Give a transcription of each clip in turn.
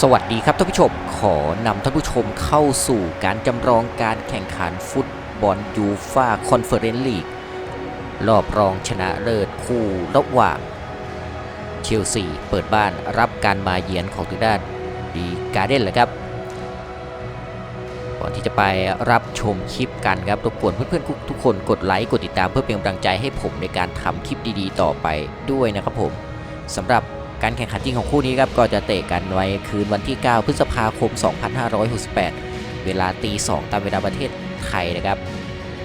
สวัสดีครับท่านผู้ชม ขอนำท่านผู้ชมเข้าสู่การจำลองการแข่งขันฟุตบอลยูฟาคอนเฟอเรนซ์ลีกรอบรองชนะเลิศคู่ระหว่าง เชลซีเปิดบ้านรับการมาเยือนของทางด้านดีการ์เดนเลยครับก่อนที่จะไปรับชมคลิปกันครับรบกวนเพื่อนๆทุกคนกดไลค์กดติดตามเพื่อเป็นกำลังใจให้ผมในการทำคลิปดีๆ ต่อไปด้วยนะครับผมสำหรับ การแข่งขันจริงของคู่นี้ครับก็จะเตะกันไว้คืนวันที่ 9 พฤษภาคม 2568 เวลาตี2ตามเวลาประเทศไทยนะครับ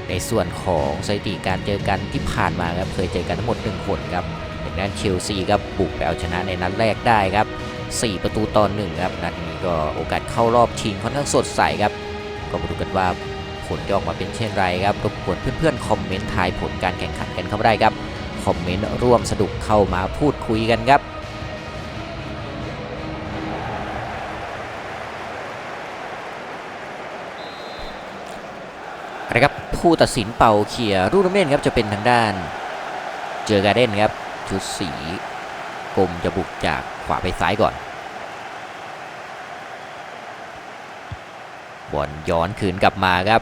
ในส่วนของสถิติการเจอกันที่ผ่านมาครับเคยเจอกันทั้งหมด1คนครับอย่างนั้นเชลซีครับบุกไปเอาชนะในนัดแรกได้ครับ 4 ประตูต่อ1ครับนัดนี้ก็โอกาสเข้ารอบชิงค่อนข้างสดใสครับ ก็มาดูกันว่าผลจะออกมาเป็นเช่นไรครับรบกวนเพื่อนๆคอมเมนต์ทายผลการแข่งขันกันเข้าได้ครับคอมเมนต์ร่วมสนุกเข้ามาพูดคุยกันครับ นะครับผู้ตัดสินเป่าเขียร์รูปน้ำเล่นครับจะเป็นทางด้าน เจอการเด้นครับชุดสีกลมจะบุกจากขวาไปซ้ายก่อนบอลย้อนคืนกลับมาครับ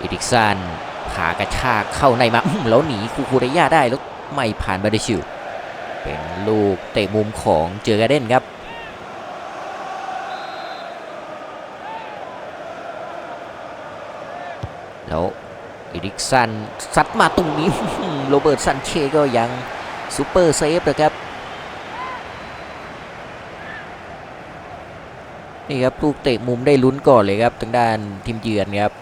อีดิกซันผากระชากเข้าในมาแล้วหนีคูคูเรย่าได้แล้วไม่ผ่านบาเดชิวเป็นลูกเตะมุมของเจอการเด้นครับ แล้วอีดิกซันซัดมาตรงนี้โรเบิร์ตซันเชก็ยังซูเปอร์เซฟนะครับนี่ครับลูกเตะมุมได้ลุ้นก่อนเลยครับทางด้านทีมเยือนครับ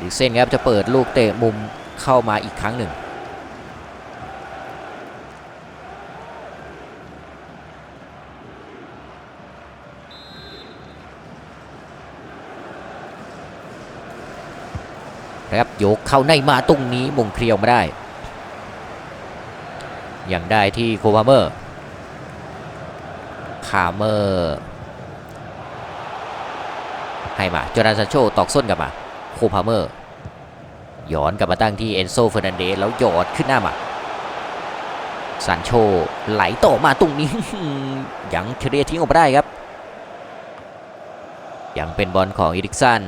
อีกเส้นครับจะเปิดลูกเตะมุมเข้ามาอีกครั้งหนึ่ง นะครับโยกเข้าในมาตรงนี้มงเคลียวมาได้ยังได้ที่โคพาเมอร์คาเมอร์ให้มาจอร์แดนซานโชตอกส้นกลับมาโคพาเมอร์ย้อนกลับมาตั้งที่เอนโซเฟอร์นันเดสแล้วหยอดขึ้นหน้ามาซานโชไหลต่อมาตรงนี้ ยังเคลียร์ทิ้งออกมาได้ครับ ยังเป็นบอลของอีริกซัน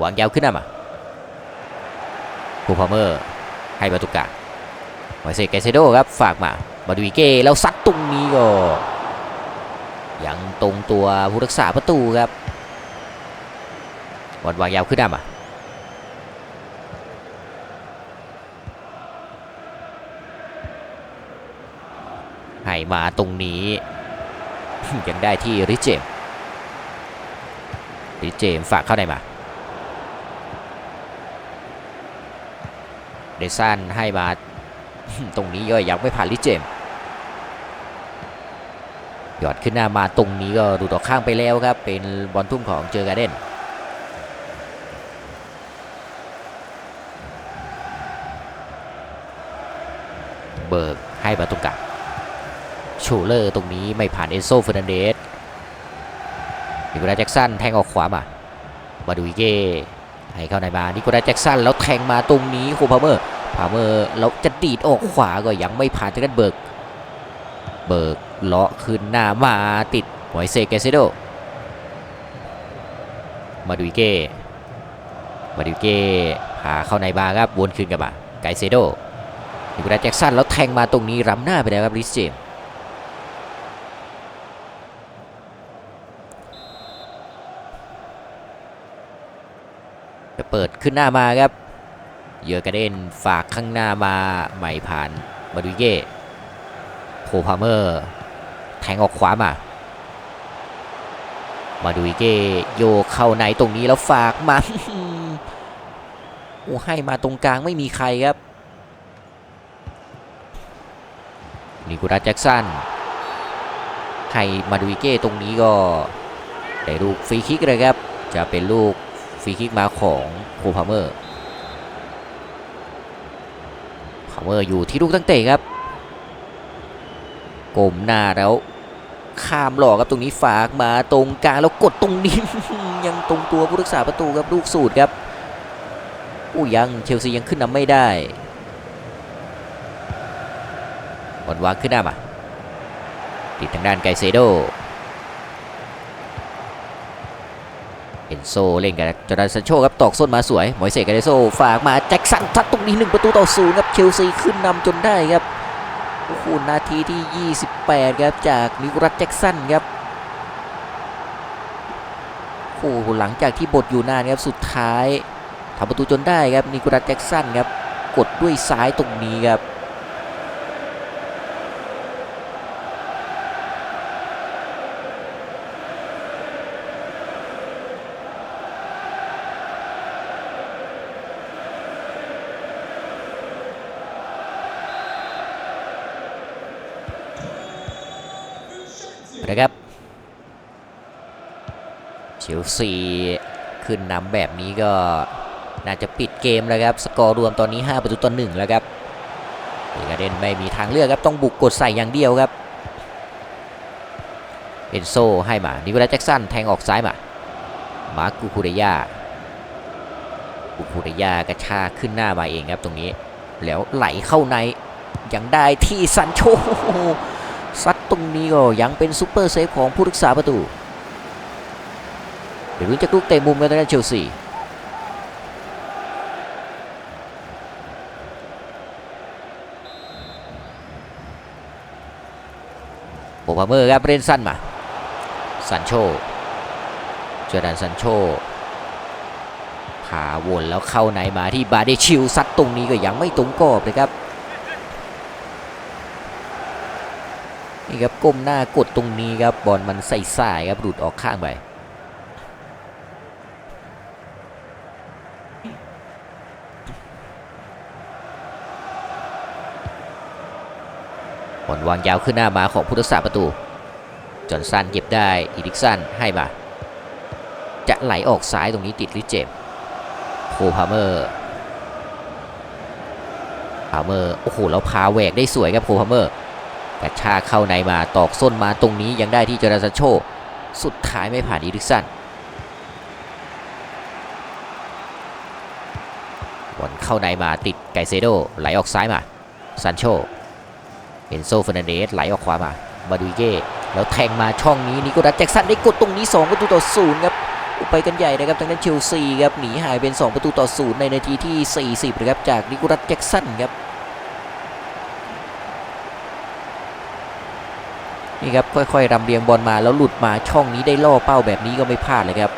วางยาวขึ้นหน้ามา คูพาเมอร์ให้บาตุกะไวเซเกเซโดครับฝากมามาดูอีเก้แล้วซัดตรงนี้ก็ ยังตรงตัวผู้รักษาประตูครับบอลวางยาวขึ้นน้ามาให้มาตรงนี้ ยังได้ที่ริเจมริเจมฝากเข้าในมา เดซันให้มาตรงนี้ก็ยังไม่ผ่านลิเจมส์หยอดขึ้นหน้ามาตรงนี้ก็ดูต่อข้างไปแล้วครับ เป็นบอลทุ่มของเจอการ์เดนเบิร์กให้มาตรงกลางชูเลอร์ตรงนี้ไม่ผ่านเอนโซเฟอร์นันเดสนิโคลัสแจ็กสันแทงออกขวามา มาดูอีเก้ ให้เข้าในมานิโคลัสแจ็กสันแล้วแทงมาตรงนี้โคพาเมอร์พาเมอร์แล้วจะดีดออกขวาก็ยังไม่ผ่านจากนั้นเบิร์กเบิร์กเลาะขึ้นหน้ามาติดไวเซเกเซโดมาดูเก้มาดูเก้พาเข้าในบาครับวนคืนกลับมาไกเซโดนิโคลัสแจ็กสันแล้วแทงมาตรงนี้รำหน้าไปแล้วครับริสเจมส์ จะเปิดขึ้นหน้ามาครับ เยอะกระเดนฝากข้างหน้ามาใหม่ผ่านมาดูเย่โคพาเมอร์แทงออกขวามา มาดูเก้โยเข้าในตรงนี้แล้วฝากมาโอ้ให้มาตรงกลางไม่มีใครครับ นิโคลัสแจ็กสันให้มาดูเก้ตรงนี้ก็ได้ลูกฟรีคิกเลยครับ จะเป็นลูก ฟรีคิกมาของโคพาเมอร์พาเวอร์อยู่ที่ลูกตั้งเตะครับกลมหน้าแล้วข้ามหลอกครับตรงนี้ฝากมาตรงกลางแล้วกดตรงนี้ ยังตรงตัวผู้รักษาประตูครับลูกสูตรครับอู้ยังเชลซียังขึ้นนำไม่ได้บอลวางขึ้นหน้ามาติดทางด้านไกเซโด เอนโซเล่นกับจอร์แดนซันโชครับตอกส้นมาสวยหมอยเสกไกเซโซฝากมาแจ็คสันทัดตรงนี้หนึ่งประตูต่อศูนย์ครับเชลซีขึ้นนำจนได้ครับโอ้โหนาทีที่ 28 ครับจากนิโคลัสแจ็คสันครับโอ้โหหลังจากที่บทอยู่นานครับสุดท้ายทำประตูจนได้ครับนิโคลัสแจ็คสันครับกดด้วยซ้ายตรงนี้ครับเช ลซีขึ้นนำแบบนี้ก็น่าจะปิดเกมแล้วครับ สกอร์รวมตอนนี้ 5 ประตูต่อ1แล้วครับเอกาเดนไม่มีทางเลือกครับ ต้องบุกกดใส่อย่างเดียวครับ เอนโซให้มา นิโคลัสแจ็กสันแทงออกซ้ายมา มาร์คกูคูเรยากูคูเรยากระชากขึ้นหน้ามาเองครับตรงนี้ แล้วไหลเข้าใน ยังได้ที่ซันโชซัดตรงนี้ก็ยังเป็นซูเปอร์เซฟของผู้รักษาประตู เดี๋ยวรุ้นจะลูกเตะมุมกันนะเชลซีโบพาเมอร์ครับเล่นสั้นมาซันโชเจอร์แดนซันโชพาวนแล้วเข้าในมาที่บาเดชิลซัดตรงนี้ก็ยังไม่ตรงกรอบเลยครับนี่ครับก้มหน้ากดตรงนี้ครับบอลมันใส่สายครับหลุดออกข้างไป ลวางยาวขึ้นหน้ามาของผู้รักษาประตู จอนสันเก็บได้อีดิกสันให้มา จะไหลออกซ้ายตรงนี้ติดลิเจมโคพาเมอร์พาเมอร์โอ้โหแล้วพาแหวกได้สวยครับโคพาเมอร์กระชากเข้าในมาตอกส้นมาตรงนี้ยังได้ที่จอร์แดนซันโช สุดท้ายไม่ผ่านอีริกสันบอลเข้าในมาติดไกเซโดไหลออกซ้ายมาซันโช เอนโซเฟอร์นันเดสไหลออกขวามามาดูเก้แล้วแทงมาช่องนี้นิโคลัสแจ็กสันได้กดตรงนี้ 2 ประตูต่อศูนย์ครับไปกันใหญ่นะครับทางด้านเชลซีครับหนีหายเป็น 2 ประตูต่อศูนย์ในนาทีที่ 40นะครับจากนิโคลัสแจ็กสันครับนี่ครับค่อยๆรำเรียงบอลมาแล้วหลุดมาช่องนี้ได้ล่อเป้าแบบนี้ก็ไม่พลาดเลยครับ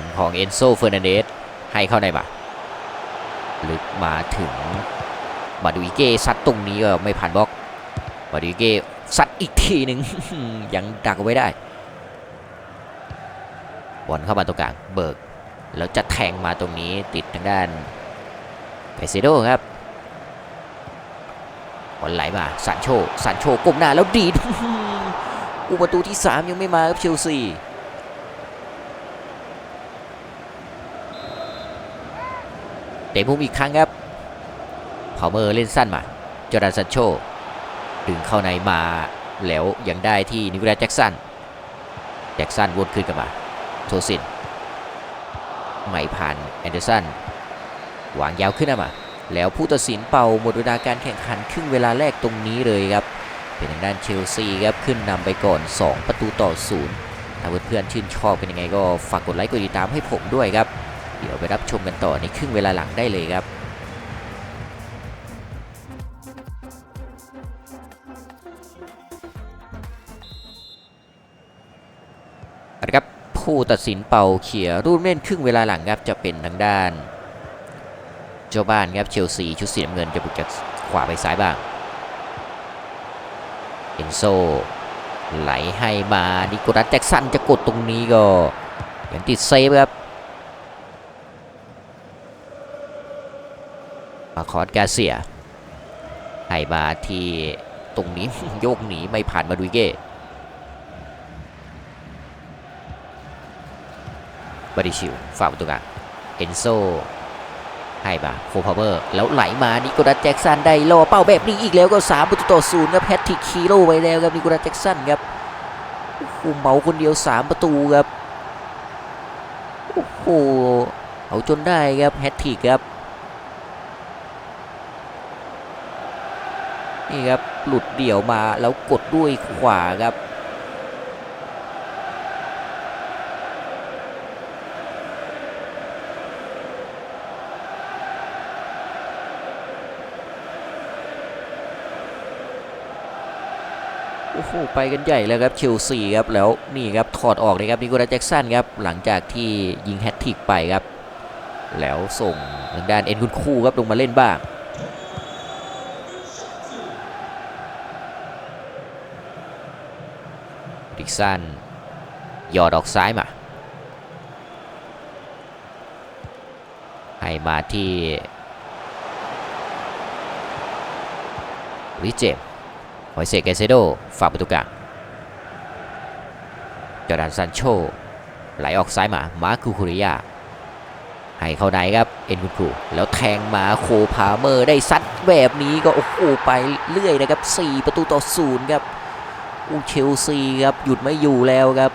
อลของเอนโซเฟอร์นันเดสให้เข้าในมาลึกมาถึงมาดูอิเก้ซัดตรงนี้ก็ไม่ผ่านบล็อกมาดูอิเก้ซัดอีกทีหนึ่งยังดักไว้ได้บอลเข้ามาตรงกลางเบิกแล้วจะแทงมาตรงนี้ติดทางด้านไกเซโดครับบอลไหลมาสันโชสันโชก้มหน้าแล้วดีดอุประตูที่ 3 ยังไม่มาครับเชลซี เตะมุมอีกครั้งครับพาวเมอร์เล่นสั้นมาจอร์แดนซันโชดึงเข้าในมาแล้วยังได้ที่นิโคลัสแจ็กสันแจ็กสันวนคืนกลับมาโทสินไม่ผ่านแอนเดอร์สันวางยาวขึ้นมาแล้วผู้ตัดสินเป่าหมดเวลาการแข่งขันครึ่งเวลาแรกตรงนี้เลยครับ เป็นทางด้านเชลซีครับขึ้นนำไปก่อน 2 ประตูต่อศูนย์ถ้าเพื่อนๆชื่นชอบเป็นยังไงก็ฝากกดไลค์กดติดตามให้ผมด้วยครับ เดี๋ยวไปรับชมกันต่อในครึ่งเวลาหลังได้เลยครับนะครับผู้ตัดสินเป่าเขียรูปเล่นครึ่งเวลาหลังครับจะเป็นทางด้าน เจ้าบ้านครับเชลซีชุดสีน้ำเงินจะบุกจากขวาไปซ้ายบ้างเอนโซไหลให้มานิโคลัสแจ็กสันจะกดตรงนี้ก็ยังติดเซฟครับ มาคอสกาเซียให้มาที่ตรงนี้โยกหนีไม่ผ่านมาดูเก้บาดิชิลฝาประตูกลางเอนโซให้มาโคพาวเวอร์แล้วไหลมานิโคลัสแจ็กสันได้รอเป้าแบบนี้อีกแล้วก็3ประตูต่อศูนย์ครับแฮตทริกคีโร่ไว้แล้วครับนิโคลัสแจ็กสันครับโอ้โหเมาคนเดียว 3 ประตูครับโอ้โหเอาจนได้ครับแฮตทริกครับ นี่ครับหลุดเดี่ยวมาแล้วกดด้วยขวาครับโอ้โหไปกันใหญ่แล้วครับเชลซีครับแล้วนี่ครับถอดออกเลยครับนิโคลัสแจ็กสันครับหลังจากที่ยิงแฮตทริกไปครับ แล้วส่งทางด้านเอ็นคุณคู่ครับลงมาเล่นบ้าง สันยอดออกซ้ายมา ให้มาที่ริเจมหอยเซกเกเซโดฝากประตูกลางจอร์แดนซันโชไหลออกซ้ายมา มาคูคุริยา ให้เข้าในครับ เอ็นคุณครูแล้วแทงมาโคพาเมอร์ได้ซัดแบบนี้ก็โอ้โหไปเรื่อยนะครับ 4 ประตูต่อศูนย์ครับ เชลซีครับหยุดไม่อยู่แล้วครับ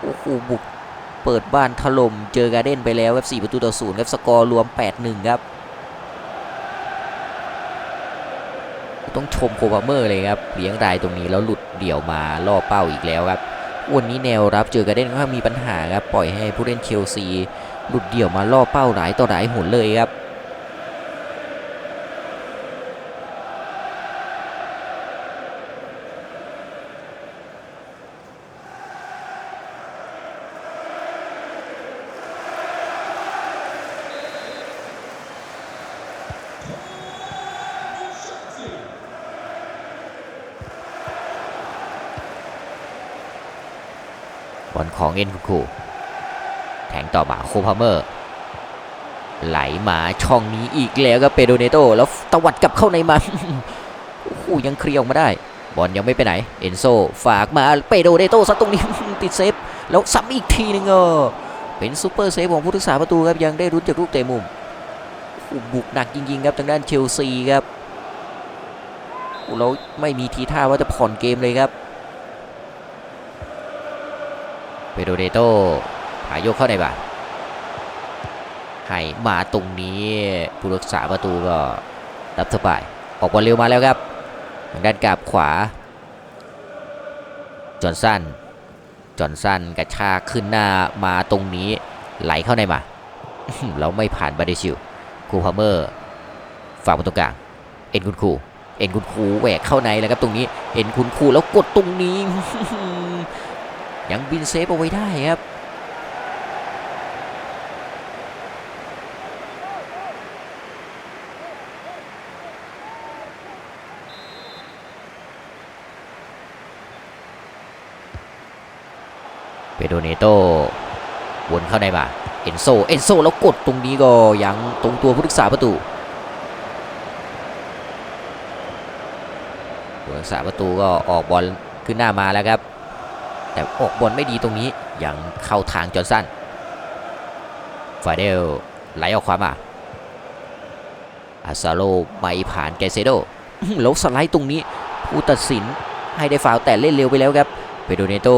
โอ้โหบุกเปิดบ้านถล่มเจอการ์เด้นไปแล้วครับ4ประตูต่อศูนย์ครับสกอร์รวม 8-1 ครับ ต้องชมโคพาเมอร์เลยครับเลี้ยงรายตรงนี้แล้วหลุดเดี่ยวมาล่อเป้าอีกแล้วครับวันนี้แนวรับเจอการ์เด้นก็มีปัญหาครับปล่อยให้ผู้เล่นเชลซีหลุดเดี่ยวมาล่อเป้าหลายต่อหลายหนเลยครับ อลของเอ็นคุคูแทงต่อมาโคพาเมอร์ ไหลมาช่องนี้อีกแล้วก็เปโดเนโตแล้วตวัดกลับเข้าในมาโอ้โหยังเคลียร์ออกมาได้ บอลยังไม่ไปไหน เอนโซฝากมาเปโดเนโตซัดตรงนี้ติดเซฟ แล้วซ้ำอีกทีหนึงเออเป็นซูเปอร์เซฟของผู้รักษาประตูครับยังได้รุ้นจากลูกเตะมุมบุกหนักจริงๆครับทางด้านเชลซีครับโอ้แล้วไม่มีทีท่าว่าจะผ่อนเกมเลยครับ ปโดเนโตหายโยกเข้าในบ้านให้มาตรงนี้ผู้รักษาประตูก็รับสบายออกบอลเร็วมาแล้วครับทางด้านกราบขวา จอนสันจอนสันกระชากขึ้นหน้ามาตรงนี้ไหลเข้าในมาแล้วไม่ผ่านบาเดชิลคูพาเมอร์ฝากประตูกลางเอ็นคุณครูเอ็นคุณครูแหวกเข้าในแล้วครับตรงนี้เอ็นคุณครูแล้วกดตรงนี้ ยังบินเซฟเอาไว้ได้ครับเปโดเนโตวนเข้าในมาเอนโซเอนโซแล้วกดตรงนี้ก็ยังตรงตัวผู้รักษาประตูผู้รักษาประตูก็ออกบอลขึ้นหน้ามาแล้วครับ แต่ออกบอลไม่ดีตรงนี้ยังเข้าทางจอห์นสันฟาเดลไหลออกขวามาอาซาโลไม่ผ่านแกเซโดแล้วสไลด์ตรงนี้ผู้ตัดสินให้ได้ฟาวแต่เล่นเร็วไปแล้วครับเปโดเนโต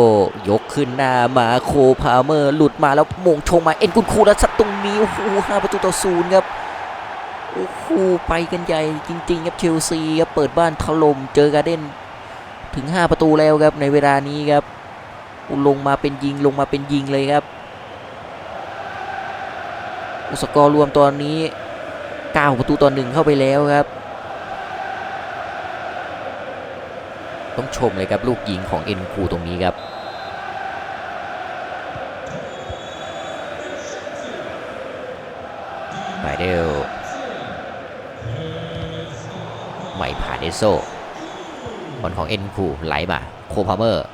ยกขึ้นหน้ามาโคพาเมอร์หลุดมาแล้วมงชงมาเอ็นกุนคูแล้วสัดตรงนี้โอ้โหห้าประตูต่อศูนย์ครับโอ้โหไปกันใหญ่จริงๆครับเชลซีครับเปิดบ้านถล่มเจอการ์เด้นถึง 5 ประตูแล้วครับในเวลานี้ครับ ลงมาเป็นยิงลงมาเป็นยิงเลยครับอุสกอร์รวมตอนนี้ 9 ประตูต่อหนึ่งเข้าไปแล้วครับ ต้องชมเลยครับลูกยิงของเอ็นคูตรงนี้ครับไบเดลไม่ผ่านเอโซบอลของเอ็นคูไหลมาโคพาเมอร์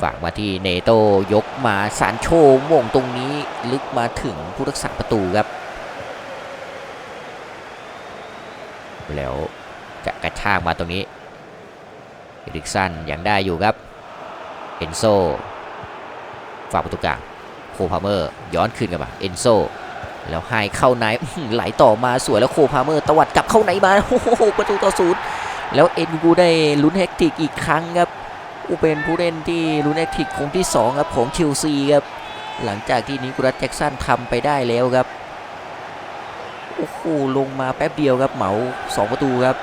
ฝากมาที่เนโตยกมาสานโชโมงตรงนี้ลึกมาถึงผู้รักษาประตูครับ แล้วจะกระชากมาตรงนี้เอริกสันยังได้อยู่ครับเอนโซฝากประตูกลางโคพาเมอร์ย้อนคืนกลับมาเอนโซแล้วให้เข้าในอื้อหือไหลต่อมาสวยแล้วโคพาเมอร์ตวัดกลับเข้าในมาโอ้โหประตูต่อศูนย์แล้วเอ็นกูได้ลุ้นแฮกติกอีกครั้งครับ อูเป็นผู้เล่นที่ลุนแฮกติกคงที่สองครับ ของเชลซีครับ หลังจากที่นิโคลัสแจ็กสันทำไปได้แล้วครับ โอ้โห ลงมาแป๊บเดียวครับ เหมาสองประตูครับ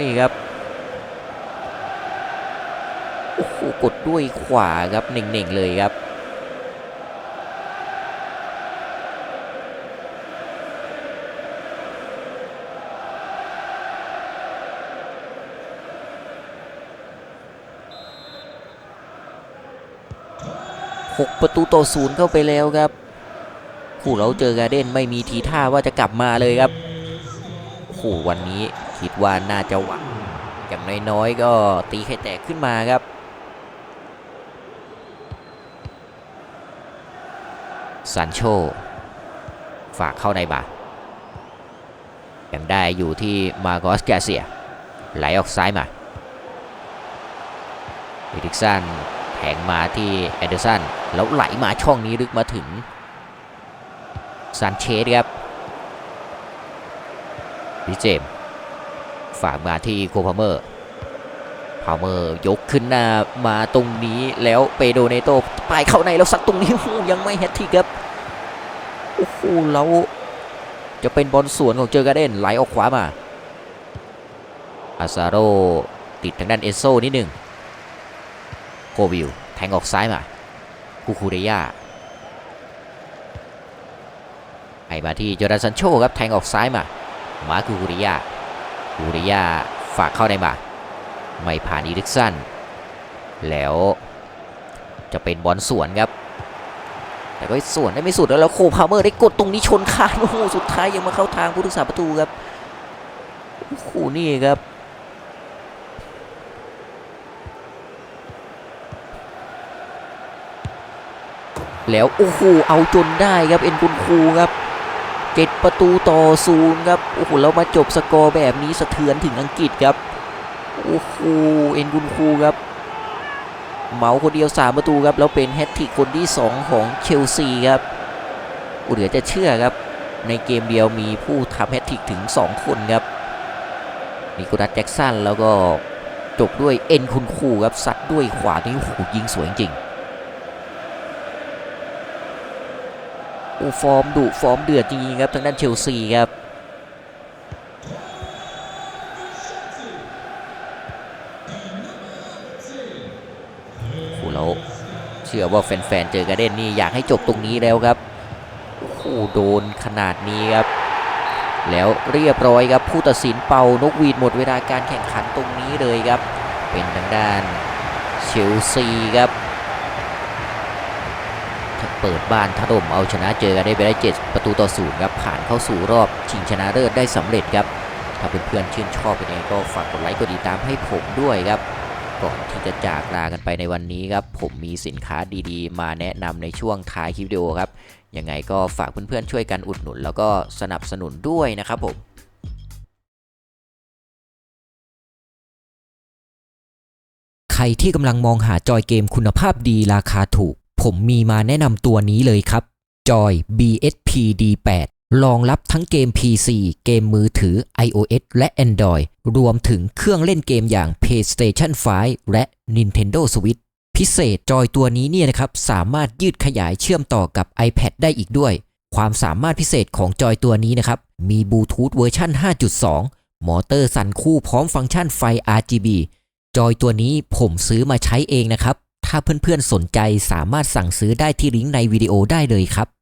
นี่ครับ โอ้โห กดด้วยขวาครับเน่งๆเลยครับ หกประตูต่อศูนย์เข้าไปแล้วครับ คู่เราเจอการ์เด้นไม่มีทีท่าว่าจะกลับมาเลยครับโอ้โหวันนี้คิดว่าน่าจะหวังอย่างน้อยๆก็ตีไข่แตกขึ้นมาครับซันโชฝากเข้าในบ่ายังได้อยู่ที่มาโกสแกเซียไหลออกซ้ายมาเอริกสัน งมาที่แอนเดอร์สันแล้วไหลมาช่องนี้ลึกมาถึงซันเชสครับดิเจมฝากมาที่โคพาเมอร์พาเมอร์ยกขึ้นหน้ามาตรงนี้แล้วเปโดเนโตปลายเข้าในแล้วสักตรงนี้ยังไม่แฮตทริกครับโอ้โหแล้วจะเป็นบอลสวนของเจอการ์เดนไหลออกขวามาอาซาโรติดทางด้านเอโซนิดหนึ่ง โควิลแทงออกซ้ายมาคูคูเรยาให้มาที่จอร์แดนซันโชครับแทงออกซ้ายมา มาคูคูเรยาอูริยาฝากเข้าในมา ไม่ผ่านอีริกสันแล้วจะเป็นบอลสวนครับ แต่ก็สวนได้ไม่สุดแล้วแล้วโคพาเมอร์ได้กดตรงนี้ชนคานโอ้โหสุดท้ายยังมาเข้าทางผู้รักษาประตูครับโอ้โหนี่ครับ แล้วโอ้โหเอาจนได้ครับเอ็นกุนคูครับเจ็ดประตูต่อศูนย์ครับโอ้โหแล้วมาจบสกอร์แบบนี้สะเทือนถึงอังกฤษครับโอ้โหเอ็นกุนคูครับเหมาคนเดียว 3 ประตูครับแล้วเป็นแฮตทริกคนที่ 2 ของเชลซีครับอุเหลือจะเชื่อครับ ในเกมเดียวมีผู้ทำแฮตทริกถึง 2 คนครับนิโคลัสแจ็กสันแล้วก็จบด้วยเอ็นคุณคูครับซัดด้วยขวานี่โอ้โหยิงสวยจริง โอ้ฟอร์มดุฟอร์มเดือดจริงๆครับทางด้านเชลซีครับโอ้แล้วเชื่อว่าแฟนๆเจอกร์เด้นนี่อยากให้จบตรงนี้แล้วครับโอ้โหโดนขนาดนี้ครับ แล้วเรียบร้อยครับผู้ตัดสินเป่านกหวีดหมดเวลาการแข่งขันตรงนี้เลยครับ เป็นทางด้านเชลซีครับ เปิดบ้านถล่มเอาชนะเจอกันได้ไปได้7ประตูต่อศูนย์ครับผ่านเข้าสู่รอบชิงชนะเลิศได้สำเร็จครับถ้าเพื่อนๆชื่นชอบเป็นไงก็ฝากกดไลค์กดติดตามให้ผมด้วยครับก่อนที่จะจากลากันไปในวันนี้ครับผมมีสินค้าดีๆ มาแนะนำในช่วงท้ายคลิปวิดีโอครับยังไงก็ฝากเพื่อนๆช่วยกันอุดหนุน แล้วก็สนับสนุนด้วยนะครับผมใครที่กำลังมองหาจอยเกมคุณภาพดีราคาถูก ผมมีมาแนะนำตัวนี้เลยครับจอย BSP D8 รองรับทั้งเกม PC เกมมือถือ iOS และ Android รวมถึงเครื่องเล่นเกมอย่าง PlayStation 5 และ Nintendo Switch พิเศษจอยตัวนี้เนี่ยนะครับ สามารถยืดขยายเชื่อมต่อกับ iPad ได้อีกด้วย ความสามารถพิเศษของจอยตัวนี้นะครับ มีบลูทูธเวอร์ชัน5.2 มอเตอร์สั่นคู่พร้อมฟังก์ชันไฟ RGB จอยตัวนี้ผมซื้อมาใช้เองนะครับ ถ้าเพื่อนๆสนใจสามารถสั่งซื้อได้ที่ลิงก์ในวิดีโอได้เลยครับ